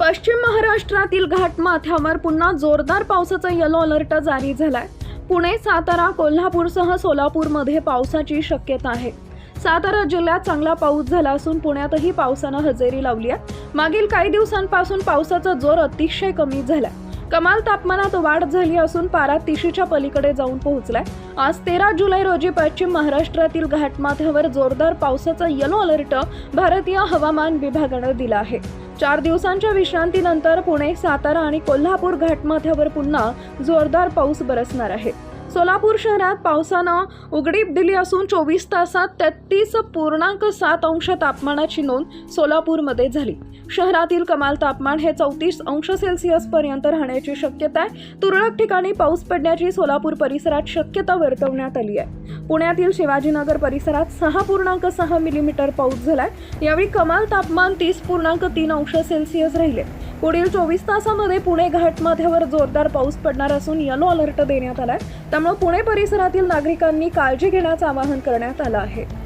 पश्चिम महाराष्ट्रातील घाटमाथ्यावर पुन्हा जोरदार पावसाचा येलो अलर्ट जारी झालाय. पुणे सातारा कोल्हापूरसह सोलापूरमध्ये पावसाची शक्यता आहे. सातारा जिल्ह्यात चांगला पाऊस झाला असून पुण्यातही पावसानं हजेरी लावली आहे. मागील काही दिवसांपासून पावसाचा जोर अतिशय कमी झालाय. कमाल तापमानात वाढ झाली असून पारा तिशीच्या पलीकडे जाऊन पोहोचलाय. आज तेरा जुलै रोजी पश्चिम महाराष्ट्रातील घाटमाथ्यावर जोरदार पावसाचा येलो अलर्ट भारतीय हवामान विभागानं दिला आहे. चार दिवसांच्या विश्रांतीनंतर पुणे सातारा आणि कोल्हापूर घाटमाथ्यावर पुन्हा जोरदार पाऊस बरसणार आहे. सोलापूर शहरात पावसानं उघडीप दिली असून चोवीस तासात तेहतीस पूर्णांक सात अंश तापमानाची नोंद सोलापूरमध्ये झाली. शहरातील कमाल तापमान हे चौतीस अंश सेल्सिअस पर्यंत राहण्याची शक्यता आहे. तुरळक ठिकाणी पाऊस पडण्याची सोलापूर परिसरात शक्यता वर्तवण्यात आली आहे. पुण्यातील शिवाजीनगर परिसरात सहा पूर्णांक सहा मिलीमीटर पाऊस झालाय. यावेळी कमाल तापमान तीस पूर्णांक तीन अंश सेल्सिअस राहिले. पुढील चोवीस तासामध्ये पुणे घाटमाथ्यावर जोरदार पाऊस पडणार असून येलो अलर्ट देण्यात आलाय. त्यामुळे पुणे परिसरातील नागरिकांनी काळजी घेण्याचं आवाहन करण्यात आलं आहे.